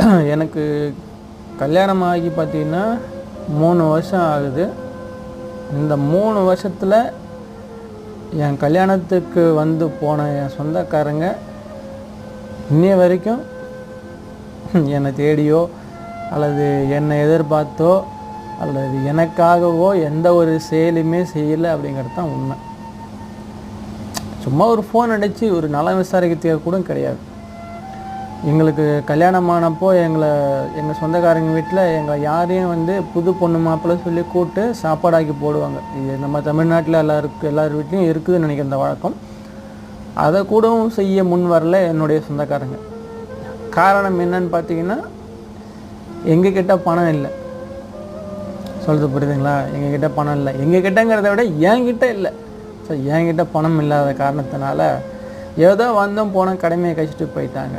எனக்கு கல்யாணம் ஆகி பார்த்தீங்கன்னா மூணு வருஷம் ஆகுது. இந்த மூணு வருஷத்தில் என் கல்யாணத்துக்கு வந்து போன என் சொந்தக்காரங்க இன்னைய வரைக்கும் என்னை தேடியோ அல்லது என்னை எதிர்பார்த்தோ அல்லது எனக்காகவோ எந்த ஒரு செயலுமே செய்யலை அப்படிங்கிறது தான் உண்மை. சும்மா ஒரு ஃபோன் அடித்து ஒரு நலம் விசாரிக்கிறதுக்கு கூட கிடையாது. எங்களுக்கு கல்யாணம் ஆனப்போ எங்களை எங்கள் சொந்தக்காரங்க வீட்டில் எங்களை யாரையும் வந்து புது பொண்ணு மாப்பிள்ளை சொல்லி கூப்பிட்டு சாப்பாடாக்கி போடுவாங்க. இது நம்ம தமிழ்நாட்டில் எல்லாருக்கு எல்லார் வீட்லேயும் இருக்குதுன்னு நினைக்கிற இந்த வழக்கம். அதை கூடவும் செய்ய முன் வரல என்னுடைய சொந்தக்காரங்க. காரணம் என்னன்னு பார்த்தீங்கன்னா எங்ககிட்ட பணம் இல்லை. சொல்கிறது புரியுதுங்களா? எங்ககிட்ட பணம் இல்லை. எங்ககிட்டங்கிறத விட என்கிட்ட இல்லை. ஸோ என்கிட்ட பணம் இல்லாத காரணத்தினால ஏதோ வந்தோம் போனோம் கடமையை கழிச்சிட்டு போயிட்டாங்க.